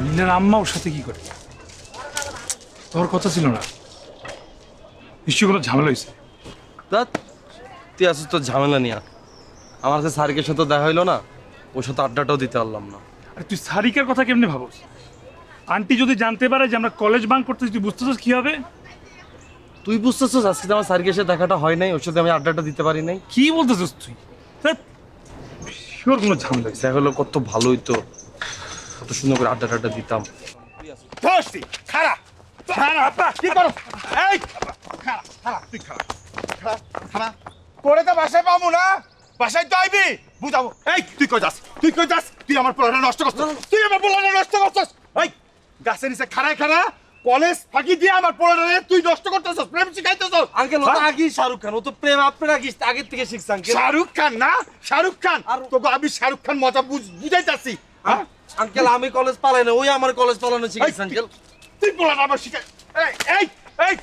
Inner আম্মা ওর সাথে কি করে? তোর কথা ছিল না। নিশ্চয়ই কোনো ঝামেলা হয়েছে। তা তুই আসিস তোর ঝামেলা নিয়ে। আমার কাছে সারিকের সাথে দেখা হইল না ওর সাথে আড্ডাটাও দিতে পারলাম না। আর তুই সারিকার কথা কেমনে ভাবোস? আন্টি যদি জানতে পারে যে আমরা কলেজ বাং করতেছি তুই বুঝতেছিস কি হবে? তুই বুঝতেছিস আজকে তো আমার সারিকের সাথে দেখাটা হয় নাই ওর সাথে আমি আড্ডাটা দিতে পারি নাই? কি বলতেছিস তুই? শিওর কোনো ঝামেলা হয়েছে। দেখা হলো কত ভালোই তো। কত সুন্দর করে আড্ডা টাড্ডা দিতাম। দোস্তি খারা খারা আপা কি করো? এই। খারা খারা তুই খারা খারা খারা তো বাসায় পাবো না। বাসায় তো আইবি। বুঝাবো। এই তুই কই যাস? তুই কই যাস? তুই আমার পোলাটা নষ্ট করছিস। তুই আমার পোলাটা নষ্ট করছিস। এই গাছের নিচে খাড়ায় খাড়া। কলেজ ফাঁকি দিয়ে আমার পোলাটা তুই নষ্ট করতেছস প্রেম শিখাইতেছস। আঙ্কেল ও তো আগেই শাহরুখ খান ও তো প্রেম আপনার আগে আগের থেকে শিখছে আঙ্কেল। শাহরুখ খান না? শাহরুখ খান। আর- তোকে আমি শাহরুখ খান মজা বুঝ- বুঝাইতাছি। হ্যাঁ? আঙ্কেল আমি কলেজ পালাই না ওই আমার কলেজ পালানো শিখেছি আঙ্কেল। তুই পালানো আমার শিখাই এই এই এই।